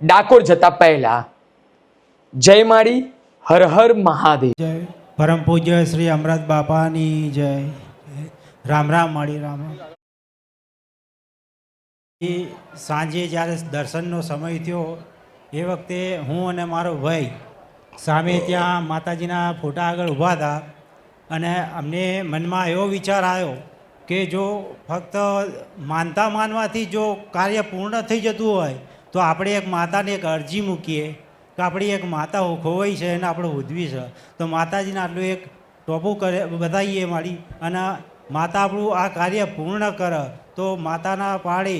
ડાકોર જતા પહેલા જય માળી હર હર મહાદેવ. જય પરમ પૂજ્ય શ્રી અમૃત બાપાની જય. રામ રામ, મળી રામ. એ સાંજે જ્યારે દર્શનનો સમય થયો, એ વખતે હું અને મારો ભાઈ સામે ત્યાં માતાજીના ફોટા આગળ ઊભા હતા અને અમને મનમાં એવો વિચાર આવ્યો કે જો ફક્ત માનતા માનવાથી જો કાર્ય પૂર્ણ થઈ જતું હોય તો આપણે એક માતાને એક અરજી મૂકીએ કે આપણી એક માતા ખોવાઈ છે અને આપણે ઉધવી છે. તો માતાજીને આટલું એક ટોપું કરે બતાવીએ મારી અને માતા આપણું આ કાર્ય પૂર્ણ કરે તો માતાના પાડે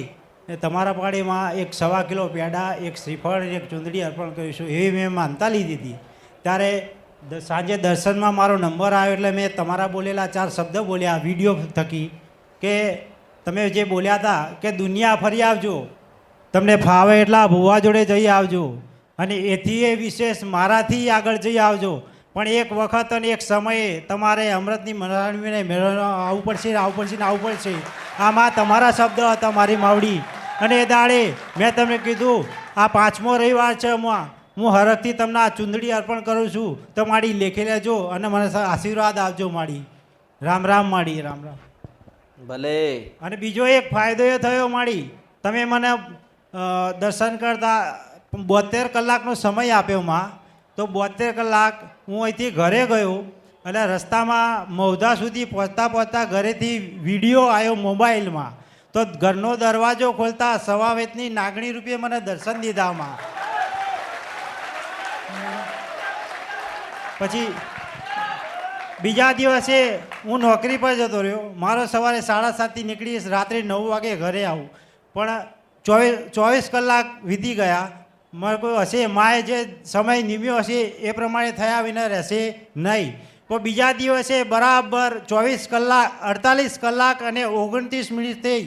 તમારા પાડેમાં એક સવા કિલો પેડા, એક શ્રીફળ, એક ચૂંદડી અર્પણ કરીશું એવી મેં માનતા લીધી હતી. ત્યારે સાંજે દર્શનમાં મારો નંબર આવ્યો એટલે મેં તમારા બોલેલા ચાર શબ્દ બોલ્યા વીડિયો થકી કે તમે જે બોલ્યા હતા કે દુનિયા ફરી આવજો. તમને ફાવે એટલા ભુવા જોડે જઈ આવજો. અને એથી એ વિશેષ મારાથી આગળ જઈ આવજો. પણ એક વખત અને એક સમયે તમારે અમૃતની મરાણીને મેળવવા આવવું પડશે આવવું પડશે ને આવવું પડશે. આમાં તમારા શબ્દ હતા મારી માવડી. અને એ દાડે મેં તમને કીધું આ પાંચમો રવિવાર છે એમાં હું હરખથી તમને આ ચૂંદડી અર્પણ કરું છું. તો મારી લેખી લેજો અને મને આશીર્વાદ આપજો માડી. રામ રામ માડી રામ રામ. ભલે. અને બીજો એક ફાયદો એ થયો માડી. તમે મને દર્શન કરતા બોતેર કલાકનો સમય આપ્યો માં. તો બોતેર કલાક હું અહીંથી ઘરે ગયો એટલે રસ્તામાં મૌધા સુધી પહોંચતા પહોંચતા ઘરેથી વીડિયો આવ્યો મોબાઈલમાં. તો ઘરનો દરવાજો ખોલતા સવાવેતની નાગણી રૂપે મને દર્શન દીધામાં પછી બીજા દિવસે હું નોકરી પર જતો રહ્યો. મારો સવારે સાડા સાતથી નીકળી રાત્રે નવ વાગે ઘરે આવું. પણ ચોવીસ ચોવીસ કલાક વીતી ગયા. મારે કોઈ હશે માએ જે સમય નિમ્યો હશે, એ પ્રમાણે થયા વિના રહેશે નહીં. તો બીજા દિવસે બરાબર ચોવીસ કલાક, અડતાલીસ કલાક અને ઓગણત્રીસ મિનિટ થઈ,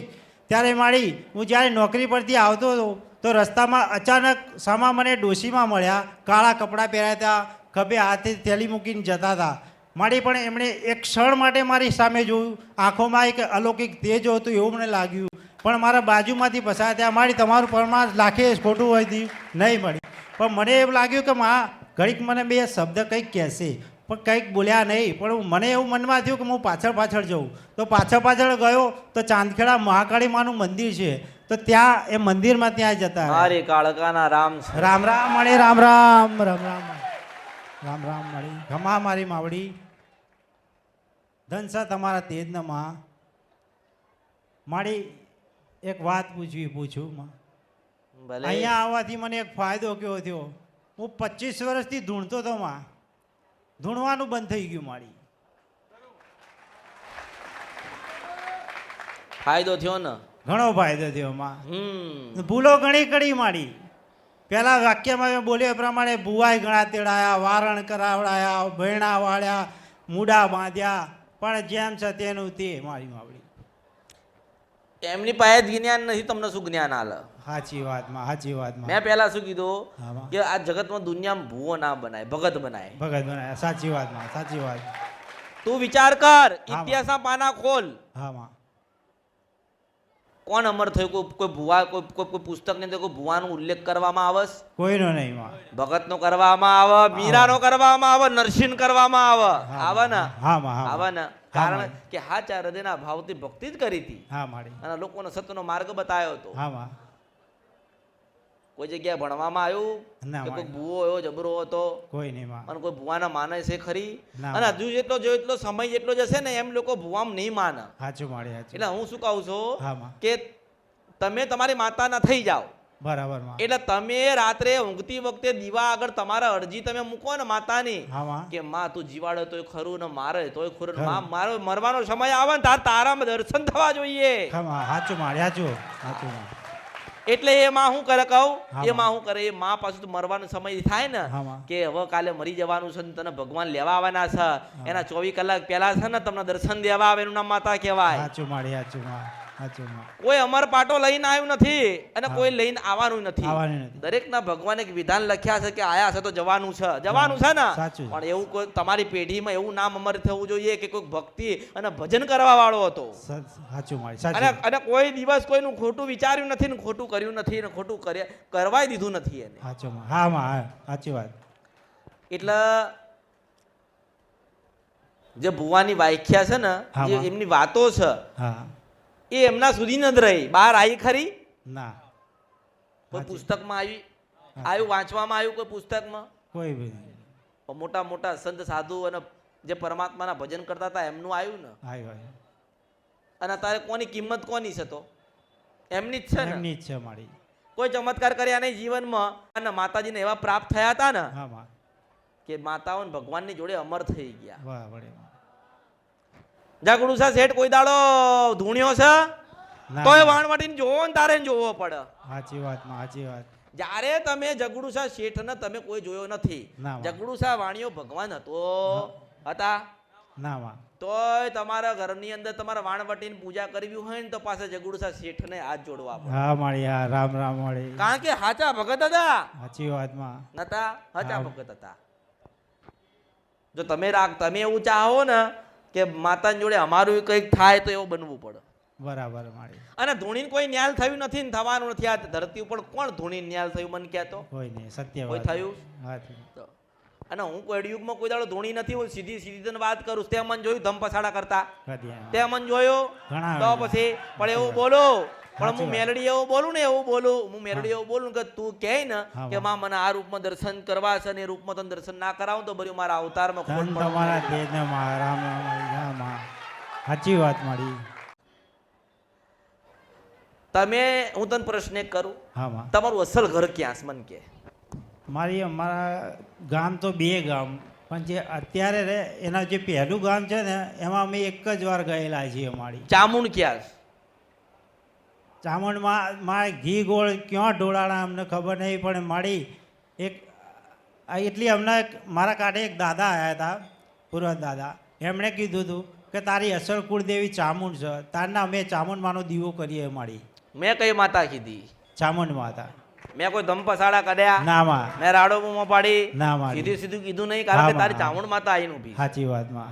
ત્યારે મારી, હું જ્યારે નોકરી પરથી આવતો હતો, તો રસ્તામાં અચાનક સામા મને ડોશીમાં મળ્યા, કાળા કપડાં પહેર્યા હતા, ખભે હાથે થેલી મૂકીને જતા હતા. મારી પણ એમણે એક ક્ષણ માટે મારી સામે જોયું. આંખોમાં એક અલૌકિક તેજ હતું, એવું મને લાગ્યું. પણ મારા બાજુમાંથી પસાર થયા. મારી તમારું પરમાર લાખે ખોટું હોય નહીં મળી. પણ મને એવું લાગ્યું કે માં ઘડીક મને બે શબ્દ કંઈક કહેશે. પણ કંઈક બોલ્યા નહીં. પણ મને એવું મનમાં થયું કે હું પાછળ પાછળ જઉં. તો પાછળ પાછળ ગયો તો ચાંદખેડા મહાકાળી માનું મંદિર છે. તો ત્યાં એ મંદિરમાં ત્યાં જતા રહ્યા. કાળકાના રામ રામ રામ મળે રામ રામ રામ રામ. રામ રામ મળી. ઘમા મારી માવડી. ધનસા તમારા તેજનમાં મારી એક વાત પૂછવી પૂછું માં. ભલે. અહીંયા આવવાથી મને એક ફાયદો કયો થયો? હું પચીસ વર્ષથી ધૂણતો હતો માં. ધૂણવાનું બંધ થઈ ગયું મારી. ફાયદો થયો ને? ઘણો ફાયદો થયો માં. ભૂલો ઘણી કરી મારી. પહેલા વાક્યમાં મેં બોલ્યો પ્રમાણે ભુવાય ઘણા તેડાયા વારણ કરાવડાયા ભેણા વાળ્યા મૂડા બાંધ્યા. પણ જેમ છે તેનું તે મારી માવડી. એમની પાસે જ જ્ઞાન નથી તમને શું જ્ઞાન આલે? સાચી વાતમાં સાચી વાતમાં. મેં પહેલા શું કીધું? કે આ જગતમાં દુનિયામાં ભૂવો ના બનાય ભગત બનાય. ભગત બનાય સાચી વાતમાં સાચી વાત. તું વિચાર કર. ઇતિહાસના પાના ખોલ. હા માં. કોણ અમર થયું? કોઈ કોઈ ભુવા કોઈ કોઈ કોઈ પુસ્તકની અંદર કોઈ ભુવાનો ઉલ્લેખ કરવામાં આવે? કોઈનો નહીં ભગતનો કરવામાં આવે મીરાનો કરવામાં આવે નરસિંહ કરવામાં આવે. આવે ને? હા માં. આવે ને? કારણ કે હાચા હૃદયના ભાવથી ભક્તિ જ કરી હતી. હા અને લોકોને સતનો માર્ગ બતાવ્યો હતો. હા માં. કોઈ જગ્યાએ ભણવામાં આવ્યું કે કોઈ ભૂવો એવો જબરો હતો કોઈ નહીં માં. અને કોઈ ભૂવાના માને છે ખરી? અને હજુ જેટલો જો એટલો સમય જેટલો જશે ને એમ લોકો ભૂવામ નહીં માને. સાચું મારી એટલે હું શું કહું છું કે તમે તમારી માતાના થઈ જાઓ. બરાબર એટલે તમે રાત્રે ઊંઘતી વખતે દીવા આગળ તમારા અરજી તમે મૂકો ને માતાની કે માં તું જીવાડે તોય ખરું ને મારે તોય ખરું. માં મારો મરવાનો સમય આવે ને તાર તારામાં દર્શન થવા જોઈએ. હા સાચું મારી સાચું સાચું એટલે એ માં શું કરે કહું? એ માં. હું કરે એ માં પાછું મરવાનો સમય થાય ને કે હવે કાલે મરી જવાનું છે ને તને ભગવાન લેવા આવવાના છે. એના ચોવીસ કલાક પહેલા છે ને તમને દર્શન દેવા આવે એનું નામ માતા કહેવાય. સાચું માળી સાચું કોઈ અમર પાટો લઈને આવ્યું નથી અને કોઈ લઈને આવવાનું નથી. દરેક ના ભગવાન એક વિધાન લખ્યા છે કે આયા છે તો જવાનું છે. જવાનું છે ને. પણ એવું કોઈ તમારી પેઢીમાં એવું નામ અમર થવું જોઈએ કે કોઈ ભક્તિ અને ભજન કરવા વાળો હતો. અને કોઈ દિવસ કોઈનું ખોટું વિચાર્યું નથી ને ખોટું કર્યું નથી ને ખોટું કરવાય દીધું નથી એને. હા સાચી વાત. એટલે જે ભુવાની વ્યાખ્યા છે ને જે એમની વાતો છે હા. એ એમના સુધી ન રહી. બહાર આવી ખરી? ના. કોઈ પુસ્તકમાં આવી? આવ્યું? વાંચવામાં આવ્યું કોઈ પુસ્તકમાં? કોઈ બી મોટા મોટા સંત સાધુ અને જે પરમાત્માના ભજન કરતા હતા એમનું આવ્યું ને? અને તારે કોની કિંમત કોની છે તો? એમની જ છે ને? એમની જ છે મારી. કોઈ ચમત્કાર કર્યા નહીં જીવનમાં? અને માતાજીને એવા પ્રાપ્ત થયા હતા ને? કે માતાઓ ને ભગવાનની જોડે અમર થઈ ગયા. વાહ છે શેઠ કોઈ દાડો ધૂણ્યો છે? તો એ વાણ વાટીને જોવો ને તારે જોવો પડે. સાચી વાત સાચી વાત. જ્યારે તમે જગડુસા શેઠને તમે કોઈ જોયો નથી. ના. જગડુસા વાણીઓ ભગવાન હતો. હતા? ના તોય તમારા ઘરની અંદર તમારા વાણવટીની પૂજા કરવી હોય ને તો પાસે જગડુસા શેઠને હાથ જોડવા હા મારી હા રામ રામ મળી કારણ કે હાચા ભગત હતા. સાચી વાતમાં નતા? હાચા ભગત હતા. જો તમે રાખ તમે એવું ચાહો ને કે માતાની જોડે અમારું કંઈક થાય તો એવું બનવું પડે. બરાબર મારી. અને ધૂણીને કોઈ ન્યાલ થયું નથી ને થવાનું નથી આ ધરતી ઉપર કોણ ધૂણીને ન્યાલ થયું મને કહેતો? કોઈ નહીં સત્ય કોઈ થયું? તો. અને હું કોઈ યુગમાં કોઈ દાડો ધૂણી નથી હું સીધી સીધી તને વાત કરું તે મન જોયું ધમ પછાડા કરતા તે મન જોયો? તો પછી પણ એવું બોલો. પણ હું મેલડી એવો બોલું ને એવું બોલું. હું મેલડી એવું બોલું કે તું કહે ને કે માં મને આ રૂપમાં દર્શન કરવા છે ને રૂપમાં તને દર્શન ના કરાવું તો ભર્યું મારા અવતારમાં ખોટ. તમારા દેહને માં રામ રામ મળી હા. માં સાચી વાત મારી. તમે હું તને પ્રશ્ન એક કરું. હા તમારું અસલ ઘર ક્યાં છે મને કે? મારી અમારા ગામ તો બે ગામ પણ જે અત્યારે રે એના જે પહેલું ગામ છે ને એમાં અમે એક જ વાર ગયેલા છીએ અમારી. ચામુંડ ક્યાં છે? ચામુંડમાં મારે ઘી ગોળ ક્યાં ઢોળાણા અમને ખબર નહીં પણ મળી એક આ એટલી અમને મારા કાંઠે એક દાદા આવ્યા હતા પૂર્વ દાદા. એમણે કીધું હતું કે તારી અસલ કુળદેવી ચામુંડ છે તારના અમે ચામુંડમાંનો દીવો કરીએ મળી મેં કઈ માતા કીધી? ચામુંડ માતા મેં કોઈ ધમપસાડા કર્યા? ના માં. મેં રાડો પાડી? ના મારી. સીધું સીધું કીધું નહીં કારણ કે તારી માં. ચામુંડ માતા આવીને ઊભી. સાચી વાતમાં.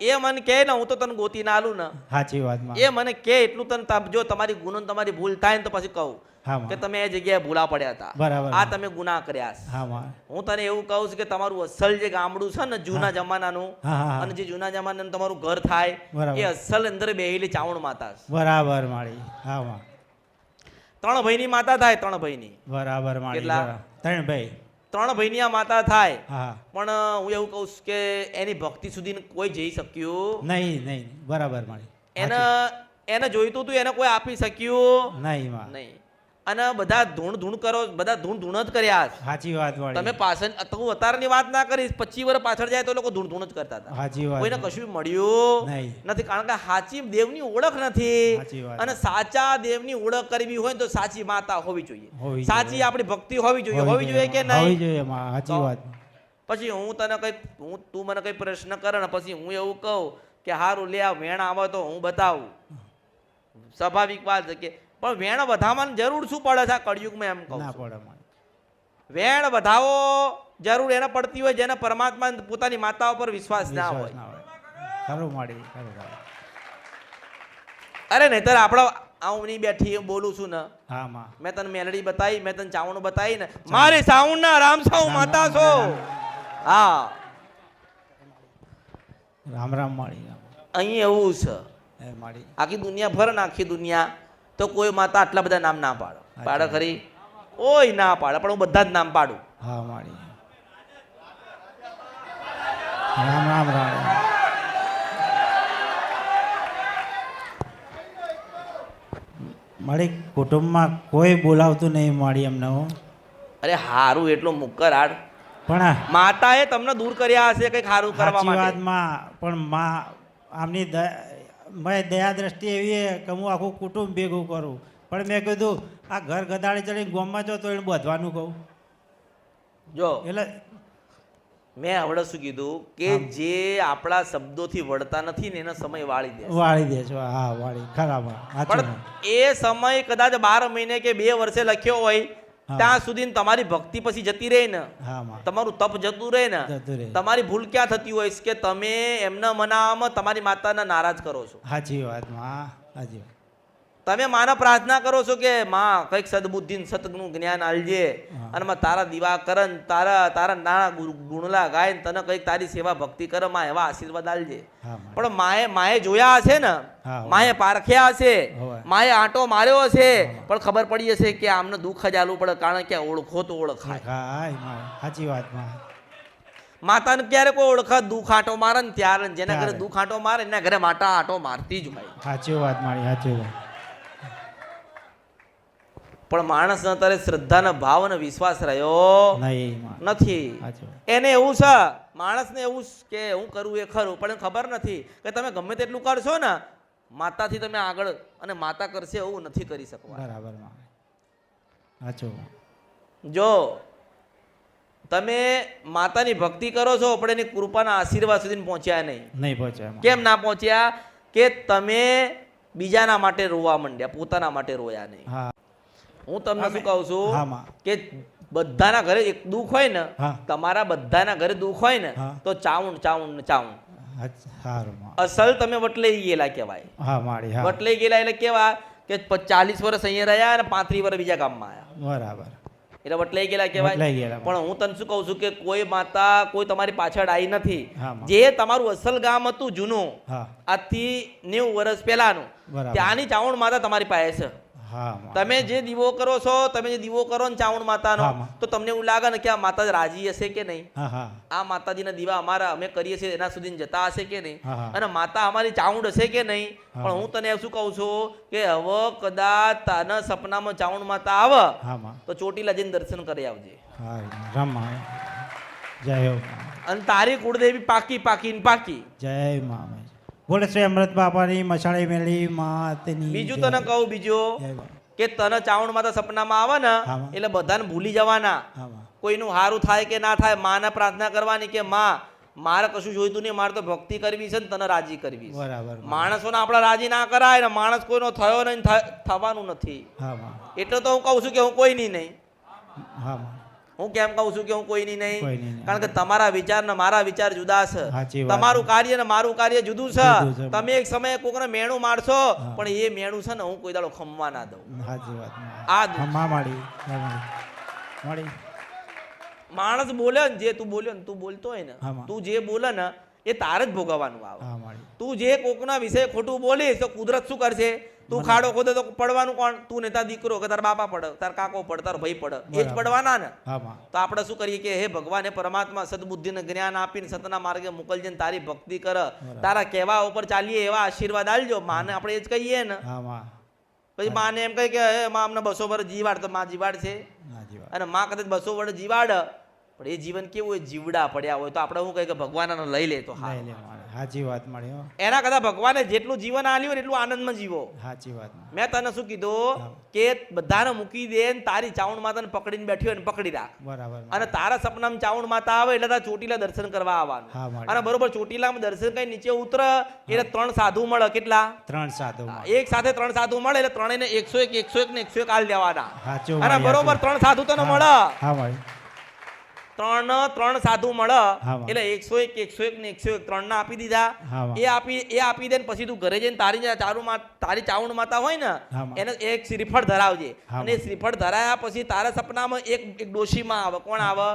એ મને કહે ને હું તો તને ગોતી ના આલું ને. સાચી વાત એ મને કહે એટલું તને જો તમારી ગુનો તમારી ભૂલ થાય ને તો પછી કહું કે તમે એ જગ્યાએ ભૂલા પડ્યા હતા. બરાબર. આ તમે ગુના કર્યા હા તને એવું કહું છું કે તમારું અસલ જે ગામડું છે ને જૂના જમાનાનું અને જે જૂના જમાનાનું તમારું ઘર થાય એ અસલ અંદર બેહેલી ચાવણ માતા બરાબર માળી. હા ત્રણ ભાઈની માતા થાય ત્રણ ભાઈની. બરાબર માળી. બરાબર. ત્રણ ભાઈ. ત્રણ ભાઈની આ માતા થાય. પણ હું એવું કહું છું કે એની ભક્તિ સુધી કોઈ જઈ શક્યું નહીં નહીં બરાબર માળી એને એને જોઈતું હતું એને કોઈ આપી શક્યું નહીં માં. નહીં. અને બધા ધૂણ ધૂણ કરો બધા ધૂણ ધૂણ જ કર્યા સાચી વાત તમે પાછળ હું અતારની વાત ના કરીશ પચીસ વર્ષ પાછળ જાય તો લોકો ધૂણ ધૂણ જ કરતા હતા. સાચી વાત કોઈને કશું મળ્યું નથી કારણ કે સાચી દેવની ઓળખ નથી. અને સાચા દેવની ઓળખ કરવી હોય તો સાચી માતા હોવી જોઈએ. સાચી આપણી ભક્તિ હોવી જોઈએ. હોવી જોઈએ કે નહીં? સાચી વાત. પછી હું તને કઈ હું તું મને કઈ પ્રશ્ન કરે ને પછી હું એવું કહું કે હારું લે આ વેણ આવે તો હું બતાવું. સ્વાભાવિક વાત છે કે પણ વેણ વધાવવાની જરૂર શું પડે છે આ કળિયુગમાં એમ કહું ના પડે વેણ વધાવો જરૂર એને પડતી હોય જેને પરમાત્મા પોતાની માતા ઉપર વિશ્વાસ ના હોય. ખરું માળી. અરે નહીતર આપણો હું નહીં બેઠી હું બોલું છું ને. હા માં. મેં તને મેલડી બતાવી મેં તને ચાવણ બતાવી ને મારી સાઉન્ડ ના રામ સાઉ માતા છો. હા. રામ રામ માળી અહીં એવું છે. આખી દુનિયા ભર ને આખી દુનિયા તો કોઈ માતા આટલા બધા નામ ના પાડો. પાડે ખરી? ઓય ના પાડે પણ હું બધા જ નામ પાડું. હા માળી રામ રામ રામ. મારી કુટુંબમાં કોઈ બોલાવતું નહીં મારી એમને હું. અરે હારું એટલું મુક્કર આડ. પણ માતાએ તમને દૂર કર્યા હશે કંઈક સારું કરવા માટે. વાતમાં પણ માં આમની દયા દયા દ્રષ્ટિ એવી કે હું આખું કુટુંબ ભેગું કરું. પણ મેં કીધું આ ઘર ગધાડી ચડીને ગોમમાં જો તો એને બધવાનું કહું. જો એટલે મેં આવડે શું કીધું કે જે આપણા શબ્દોથી વળતા નથી ને એનો સમય વાળી દે વાળી દે છો. હા વાળી. ખરાબ પણ એ સમય કદાચ બાર મહિને કે બે વર્ષે લખ્યો હોય. ત્યાં સુધી તમારી ભક્તિ પછી જતી રહે ને. તમારું તપ જતું રહે ને. તમારી ભૂલ ક્યાં થતી હોય કે તમે એમના મનામાં તમારી માતાને નારાજ કરો છો? સાચી વાતમાં. સાચી વાત. તમે માને પ્રાર્થના કરો છો કે માં કંઈક સદબુદ્ધિ સતનું જ્ઞાન આલજે. અને માં તારા દિવાકરણ તારા તારા નાણા ગુણલા ગાય ને તને કંઈક તારી સેવા ભક્તિ કરમાં એવા આશીર્વાદ આલજે. પણ માએ માએ જોયા હશે ને? માએ પારખ્યા હશે? માએ આંટો માર્યો હશે? પણ ખબર પડી હશે કે આમને દુઃખ જ આલવું પડે કારણ કે ઓળખો તો ઓળખાય. સાચી વાતમાં. માતાને ક્યારે કોઈ ઓળખા? દુઃખ આંટો મારે ને ત્યારે. જેના ઘરે દુઃખ આંટો મારે એના ઘરે માતા આંટો મારતી જ હોય. સાચી વાત મારી સાચી વાત. પણ માણસ અત્યારે શ્રદ્ધાનો ભાવ અને વિશ્વાસ રહ્યો નથી. એને એવું છે માણસને એવું કે હું કરું એ ખરું પણ ખબર નથી કે તમે ગમે તેટલું કરશો ને માતાથી તમે આગળ અને માતા કરશે એવું નથી કરી શકવા બરાબર જો તમે માતાની ભક્તિ કરો છો પણ એની કૃપાના આશીર્વાદ સુધી પહોંચ્યા નહીં. નહીં પહોંચ્યા કેમ ના પહોંચ્યા? કે તમે બીજાના માટે રોવા માંડ્યા પોતાના માટે રોયા નહીં. હા તમને શું કહું છું કે બધાના ઘરે એક દુઃખ હોય ને તમારા બધાના ઘરે દુઃખ હોય ને તો ચાઉંડ ચાઉણ ને અસલ તમે વટલાઈ ગયેલા કહેવાય. વટલાઈ ગયેલા એટલે કેવા કે ચાલીસ વર્ષ અહીંયા રહ્યા અને પાંત્રીસ વર્ષ બીજા ગામમાં આવ્યા. બરાબર. એટલે વટલાઈ ગયેલા કહેવાય. પણ હું તને શું કહું છું કે કોઈ માતા કોઈ તમારી પાછળ આવી નથી. જે તમારું અસલ ગામ હતું જૂનું આજથી નેવું વર્ષ પહેલાનું. ત્યાંની ચાવણ માતા તમારી પાસે છે. તમે જે. દીવો કરો છો તમે જે દીવો કરો ને ચાવણ માતાનો તો તમને એવું લાગે ને કે આ માતા રાજી હશે કે નહીં? આ માતાજીના દીવા અમારા અમે કરીએ છીએ એના સુધી જતા હશે કે નહીં. અને માતા અમારી ચાવણ હશે કે નહીં? પણ હું. તને શું કહું છું કે હવે કદાચ તાના સપનામાં ચાઉંડ માતા આવે તો ચોટીલા જઈને દર્શન કરી આવજે. જય અને તારી કુળદેવી પાકી પાકી ને પાકી. જય માં. બોલે શ્રી અમૃત બાપાની મસાળી મેળી માતની બીજું તને કહું બીજું કે તને ચાવણ માતા સપનામાં આવે ને એટલે બધાને ભૂલી જવાના. કોઈનું સારું થાય કે ના થાય માને પ્રાર્થના કરવાની કે માં મારે કશું જોઈતું નહીં મારે તો ભક્તિ કરવી છે ને તને રાજી કરવી બરાબર માણસોને આપણે રાજી ના કરાય ને માણસ કોઈનો થયો નહીં થવાનું નથી. એટલે તો હું કહું છું કે હું કોઈની નહીં. હા હું કેમ કહું છું કે હું કોઈની નહીં? કારણ કે તમારા વિચાર ને મારા વિચાર જુદા છે. તમારું કાર્ય ને મારું કાર્ય જુદું છે. તમે એક સમયે કોકને મેણું મારશો પણ એ મેણું છે ને હું કોઈ દાડો ખમવા ના દઉં. આ માણસ બોલે ને જે તું બોલ્યો ને તું બોલતો હોય ને તું જે બોલે ને એ તારે જ ભોગવવાનું આવે. તું જે કોકના વિશે ખોટું બોલીશ તો કુદરત શું કરશે? તું ખાડો ખોદે તો પડવાનું કોણ? તું ને તાર દીકરો કે તાર બાપા પડે તાર કાકો પડે તાર ભાઈ પડે. એ જ પડવાના ને. તો આપણે શું કરીએ કે હે ભગવાન હે પરમાત્મા સદબુદ્ધિને જ્ઞાન આપીને સતના માર્ગે મોકલજે ને તારી ભક્તિ કર. તારા કહેવા ઉપર ચાલીએ એવા આશીર્વાદ આલજો. માને આપણે એ જ કહીએ ને. પછી માને એમ કહે કે હે માં અમને બસો વર્ષ જીવાડ. તો માં જીવાડ છે. અને માં કદાચ બસો વર્ષ જીવાડ. પણ એ જીવન કેવું હોય? જીવડા પડ્યા હોય. તો આપણે શું કહે કે ભગવાન આને લઈ લે તો હા સાચી વાત માડી એના કરતા ભગવાને જેટલું જીવન આલ્યું ને એટલું આનંદમાં જીવો. સાચી વાત મેં તને શું કીધું? કે બધાને મૂકી દે ને તારી ચાવણ માતાને પકડીને બેઠી હોય ને પકડી રાખ. બરાબર અને તારા સપનામાં ચાવણ માતા આવે એટલે તારા ચોટીલા દર્શન કરવા આવવાનું. અને બરોબર ચોટીલામાં દર્શન કઈ નીચે ઉતર. એટલે ત્રણ સાધુ મળે. કેટલા? ત્રણ સાધુ એક સાથે ત્રણ સાધુ મળે એટલે ત્રણેયને એકસો એક એકસો એક ને એકસો એક આલ દેવાના. અને બરોબર ત્રણ સાધુ તને મળે. હા માડી ત્રણ ત્રણ સાધુ મળે એટલે એકસો એક એકસો એક ને એકસો એક ત્રણ ના આપી દીધા. એ આપી એ આપી દે ને પછી તું ઘરે જઈને તારી ચારુ તારી ચાવણ માતા હોય ને એને એક શ્રીફળ ધરાવજે. અને શ્રીફળ ધરાયા પછી તારા સપનામાં એક એક ડોશીમાં આવે. કોણ આવે?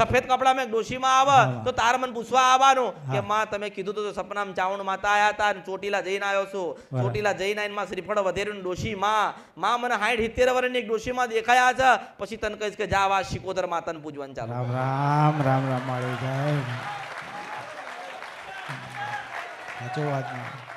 સફેદ કપડામાં એક ડોશીમાં આવે. તો તારે મને પૂછવા આવવાનું કે માં તમે કીધું તો સપનામાં ચાવણ માતા આયા હતા અને ચોટીલા જઈને આવ્યો છું. ચોટીલા જઈને આવીને માં શ્રીફળ વધેર્યું ને ડોશી માં માં મને હાઈઠ સિત્તેર વર્ષની એક ડોશીમાં દેખાયા છે. પછી તને કહીશ કે જા વા શિકોદર માતાને પૂજવાનું ચાલુ. રામ રામ રામ માળી જય સાચું વાતમાં.